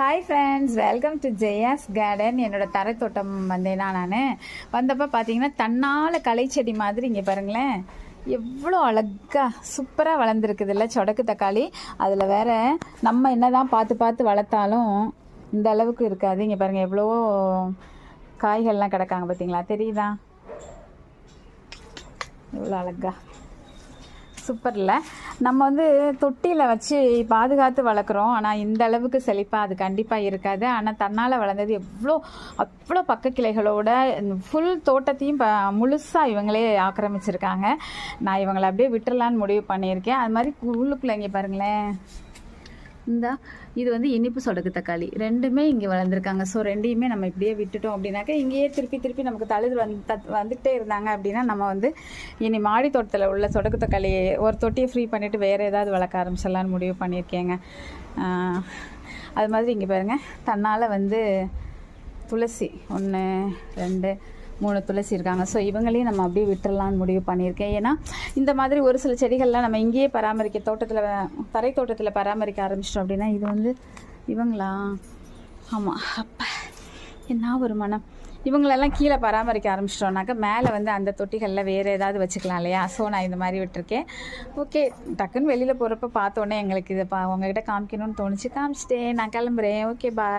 Hi friends welcome to Jaya's garden என்னோட தரைத்தோட்டம் வந்தேன்னா வந்தேனா நான். வந்தப்போ பார்த்தீங்கன்னா தன்னால் களைச்செடி மாதிரி இங்கே பாருங்களேன். எவ்வளோ அழகா சூப்பராக வளர்ந்துருக்குது இல்லை சொடக்கு தக்காளி. அதில் வேற நம்ம என்ன தான் பார்த்து பார்த்து வளர்த்தாலும் இந்த அளவுக்கு இருக்காது. இங்கே பாருங்கள் எவ்வளோ காய்கள்லாம் கிடக்காங்க பார்த்தீங்களா தெரியுதா? எவ்வளோ அழகா. சூப்பரில். நம்ம வந்து தொட்டியில் வச்சு பாதுகாத்து வளர்க்குறோம். ஆனால் இந்த அளவுக்கு செழிப்பாக அது கண்டிப்பாக இருக்காது. ஆனால் தன்னால் வளர்ந்தது எவ்வளோ அவ்வளோ பக்க கிளைகளோட ஃபுல் தோட்டத்தையும் ப முழுசாக இவங்களே ஆக்கிரமிச்சிருக்காங்க. நான் இவங்களை அப்படியே விட்டுறலான்னு முடிவு பண்ணியிருக்கேன். அது மாதிரி உள்ளுக்குள்ளே இங்கே பாருங்களேன். இந்த இது வந்து இனிப்பு சொடக்கு தக்காளி. ரெண்டுமே இங்கே வளர்ந்துருக்காங்க. ஸோ ரெண்டையுமே நம்ம இப்படியே விட்டுட்டோம் அப்படின்னாக்கா இங்கேயே திருப்பி திருப்பி நமக்கு தழுது வந்து தத் வந்துகிட்டே இருந்தாங்க அப்படின்னா நம்ம வந்து இனி மாடி தோட்டத்தில் உள்ள சொடக்கு தக்காளி ஒரு தொட்டியை ஃப்ரீ பண்ணிவிட்டு வேறு ஏதாவது வளர்க்க ஆரம்பிச்சிடலான்னு முடிவு பண்ணியிருக்கேங்க. அது மாதிரி இங்கே பாருங்கள் தன்னால் வந்து துளசி ஒன்று ரெண்டு மூணு துளசி இருக்காங்க ஸோ இவங்களையும் நம்ம அப்படியே விட்டுறலாம்னு முடிவு பண்ணியிருக்கேன். ஏன்னா இந்த மாதிரி ஒரு சில செடிகள்லாம் நம்ம இங்கேயே பராமரிக்க தோட்டத்தில் தரை தோட்டத்தில் பராமரிக்க ஆரம்பிச்சிட்டோம் அப்படின்னா இது வந்து இவங்களா? ஆமாம் அப்பா என்ன ஒரு மனம். இவங்களெல்லாம் கீழே பராமரிக்க ஆரம்பிச்சிட்டோம்னாக்கா மேலே வந்து அந்த தொட்டிகளில் வேறு ஏதாவது வச்சுக்கலாம் இல்லையா? ஸோ நான் இந்த மாதிரி விட்டுருக்கேன். ஓகே டக்குன்னு வெளியில் போகிறப்ப பார்த்தோன்னே எங்களுக்கு இதை பா உங்ககிட்ட காமிக்கணும்னு தோணுச்சு. காமிச்சிட்டேன். நான் கிளம்புறேன். ஓகே பா